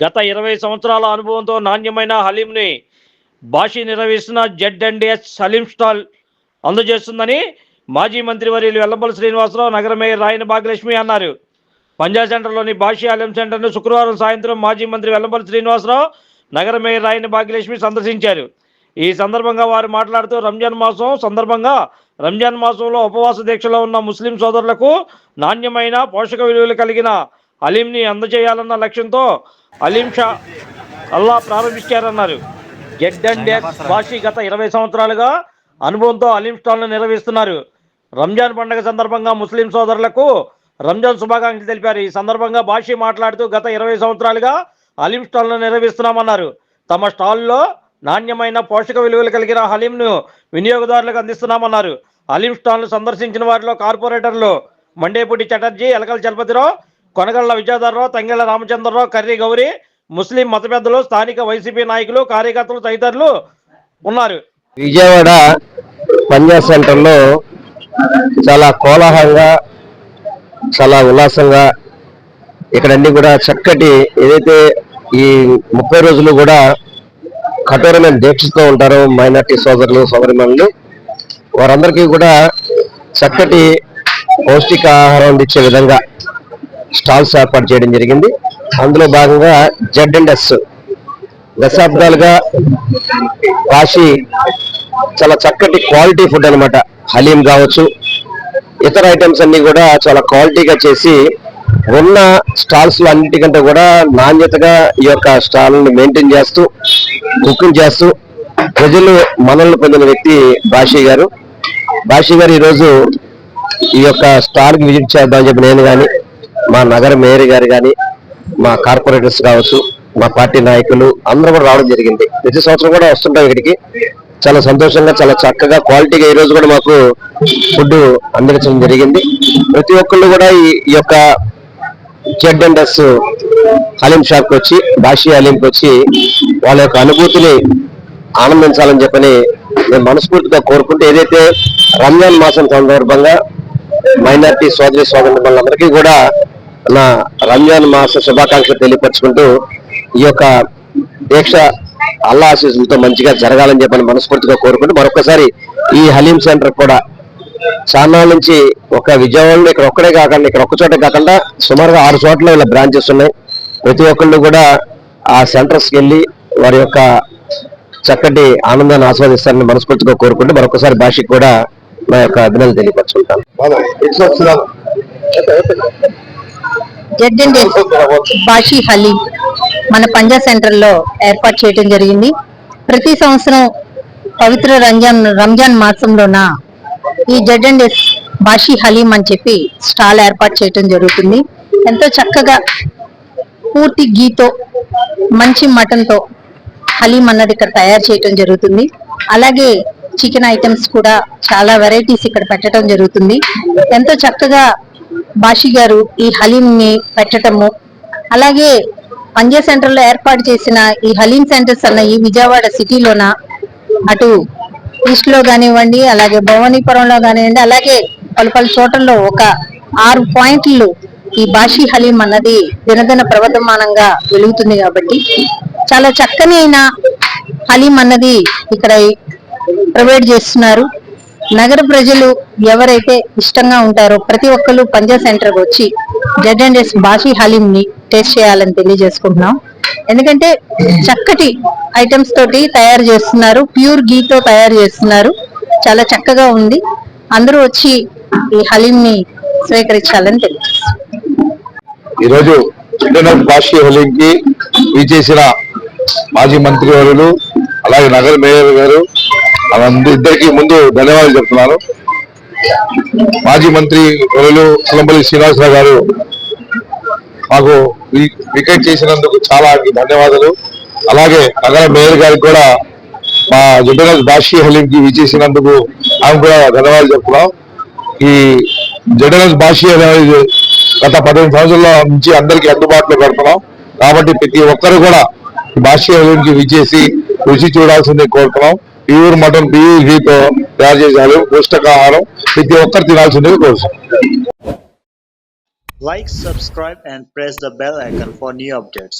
గత ఇరవై సంవత్సరాల అనుభవంతో నాణ్యమైన హలీంని బాషి నిర్వహిస్తున్న Z and S haleem stall అందజేస్తుందని మాజీ మంత్రి వర్యులు వెల్లంపల్లి శ్రీనివాసరావు నగర మేయర్ రాయన భాగ్యలక్ష్మి అన్నారు. పంజాబ్ సెంటర్లోని భాషీ హలీం సెంటర్ను శుక్రవారం సాయంత్రం మాజీ మంత్రి వెల్లంపల్లి శ్రీనివాసరావు నగర మేయర్ రాయన భాగ్యలక్ష్మి సందర్శించారు. ఈ సందర్భంగా వారు మాట్లాడుతూ రంజాన్ మాసం సందర్భంగా రంజాన్ మాసంలో ఉపవాస దీక్షలో ఉన్న ముస్లిం సోదరులకు నాణ్యమైన పోషక విలువలు కలిగిన హలీంని అందజేయాలన్న లక్ష్యంతో హలీం షా అల్లా ప్రారంభించారన్నారు. జెడ్ అండ్ ఎక్స్ బాషి గత ఇరవై సంవత్సరాలుగా అనుభవంతో హలీం స్టాల్ను నిర్వహిస్తున్నారు. రంజాన్ పండుగ సందర్భంగా ముస్లిం సోదరులకు రంజాన్ శుభాకాంక్షలు తెలిపారు. ఈ సందర్భంగా బాషి మాట్లాడుతూ గత ఇరవై సంవత్సరాలుగా హలీం స్టాల్ను నిర్వహిస్తున్నామన్నారు. తమ స్టాల్లో నాణ్యమైన పోషక విలువలు కలిగిన హలీంను వినియోగదారులకు అందిస్తున్నామన్నారు. హలీం స్టాల్ను సందర్శించిన వారిలో కార్పొరేటర్లు మండేపూటి చటర్జీ ఎలకల చలపతిరావు కొనగళ్ళ విద్యాధరరావు తంగెళ్ళ రామచంద్రరావు కర్రీ గౌరి ముస్లిం మత పెద్దలు స్థానిక వైసీపీ నాయకులు కార్యకర్తలు తదితరులు ఉన్నారు. విజయవాడ పంజాబ్ సెంటర్లో చాలా కోలాహలంగా చాలా ఉల్లాసంగా ఇక్కడన్నీ కూడా చక్కటి ఏదైతే ఈ ముప్పై రోజులు కూడా కఠోరమైన దీక్షతో ఉంటారో మైనార్టీ సోదరులు సోదరిమణులు వారందరికీ కూడా చక్కటి పౌష్టిక ఆహారం అందించే విధంగా స్టాల్స్ ఏర్పాటు చేయడం జరిగింది. అందులో భాగంగా జెడ్ అండ్ ఎస్ దశాబ్దాలుగా కాశీ చాలా చక్కటి క్వాలిటీ ఫుడ్ అనమాట హలీం కావచ్చు ఇతర ఐటమ్స్ అన్ని కూడా చాలా క్వాలిటీగా చేసి ఉన్న స్టాల్స్ అన్నిటికంటే కూడా నాణ్యతగా ఈ యొక్క స్టాల్ని మెయింటైన్ చేస్తూ కుకింగ్ చేస్తూ ప్రజలు మనల్ని పొందిన వ్యక్తి బాషీ గారు. బాషీ గారు ఈరోజు ఈ యొక్క స్టాల్కి విజిట్ చేద్దామని చెప్పి నేను కానీ మా నగర మేయర్ గారు కానీ మా కార్పొరేటర్స్ కావచ్చు మా పార్టీ నాయకులు అందరూ కూడా రావడం జరిగింది. ప్రతి సంవత్సరం కూడా వస్తుంటాం ఇక్కడికి. చాలా సంతోషంగా చాలా చక్కగా క్వాలిటీగా ఈ రోజు కూడా మాకు ఫుడ్ అందించడం జరిగింది. ప్రతి ఒక్కళ్ళు కూడా ఈ యొక్క Z and S haleem shop వచ్చి బాషి హలీంకి వచ్చి వాళ్ళ యొక్క అనుభూతిని ఆనందించాలని చెప్పని నేను మనస్ఫూర్తిగా కోరుకుంటే ఏదైతే రంజాన్ మాసం సందర్భంగా మైనార్టీ సోదరి సోదరులందరికీ కూడా నా రంజాన్ మాస శుభాకాంక్షలు తెలియపరచుకుంటూ ఈ యొక్క దీక్ష అల్లా ఆశీస్సులతో మంచిగా జరగాలని చెప్పని మనస్ఫూర్తిగా కోరుకుంటూ మరొకసారి ఈ హలీం సెంటర్ కూడా చాలా నుంచి ఒక విజయవాడలో ఇక్కడ ఒక్కడే కాకుండా ఇక్కడ ఒక్క చోటే కాకుండా సుమారుగా ఆరు చోట్ల ఇలా బ్రాంచెస్ ఉన్నాయి. ప్రతి ఒక్కళ్ళు కూడా ఆ సెంటర్స్కి వెళ్ళి వారి యొక్క చక్కటి ఆనందాన్ని ఆస్వాదిస్తారని మనస్ఫూర్తిగా కోరుకుంటూ మరొకసారి భాషకి కూడా నా యొక్క అభినందన తెలియపరచుకుంటాను. Z and S Bashi haleem మన పంజా సెంటర్లో ఏర్పాటు చేయడం జరిగింది. ప్రతి సంవత్సరం పవిత్ర రంజాన్ రంజాన్ మాసంలోన ఈ Z and S Bashi haleem అని చెప్పి స్టాల్ ఏర్పాటు చేయడం జరుగుతుంది. ఎంతో చక్కగా పూర్తి గీతో మంచి మటన్తో హలీం అన్నది ఇక్కడ తయారు చేయడం జరుగుతుంది. అలాగే చికెన్ ఐటమ్స్ కూడా చాలా వెరైటీస్ ఇక్కడ పెట్టడం జరుగుతుంది. ఎంతో చక్కగా బాషి గారు ఈ హలీం ని పెట్టటము. అలాగే పంజా సెంటర్లో ఏర్పాటు చేసిన ఈ హలీం సెంటర్స్ అన్న ఈ విజయవాడ సిటీలోన అటు ఈస్ట్లో కానివ్వండి అలాగే భవానీపురంలో కానివ్వండి అలాగే పలు పలు చోట్లలో ఒక ఆరు పాయింట్లు ఈ బాషి హలీం అన్నది దినదిన ప్రవర్తమానంగా వెలుగుతుంది కాబట్టి చాలా చక్కని అయిన హలీం అన్నది ఇక్కడ ప్రొవైడ్ చేస్తున్నారు. నగర ప్రజలు ఎవరైతే ఇష్టంగా ఉంటారో ప్రతి ఒక్కరు పంజా సెంటర్ వచ్చి Z and S Bashi haleem ని టేస్ట్ చేయాలని తెలియజేసుకుంటున్నాం. ఎందుకంటే చక్కటి ఐటమ్స్ తోటి తయారు చేస్తున్నారు ప్యూర్ గీతో తయారు చేస్తున్నారు. చాలా చక్కగా ఉంది. అందరూ వచ్చి ఈ హలీం ని స్వీకరించాలని తెలియజేస్తున్నాం. ఈరోజు ఇంటర్నెట్ భాషీ హోలీకి చేసిన మాజీ మంత్రి వారు అలాగే నగర మేయర్ గారు అందరిద్దరికి ముందు ధన్యవాదాలు చెప్తున్నాను. మాజీ మంత్రి గొర్రెలు కులంపల్లి శ్రీనివాసరావు గారు మాకు వి- వికెట్ చేసినందుకు చాలా ధన్యవాదాలు. అలాగే నగర మేయర్ గారికి కూడా మా జుటనస్ బాషీ హలీంకి విచేసినందుకు ఆమె కూడా ధన్యవాదాలు చెప్తున్నాం. ఈ జడనస్ బాషీ అనేది గత పదిహేను సంవత్సరాల నుంచి అందరికీ అందుబాటులో పెడుతున్నాం. కాబట్టి ప్రతి ఒక్కరు కూడా బాషీ హలీంకి గురించి రుచి చూడాల్సింది కోరుతున్నాం. ప్యూర్ మటన్ ప్యూర్ ఘీతో తయారు చేశారు పౌష్టికాహారం ప్రతి ఒక్కరు తినాల్సిందిగా కోరుతున్నాం Like, subscribe, and press the bell icon for new updates.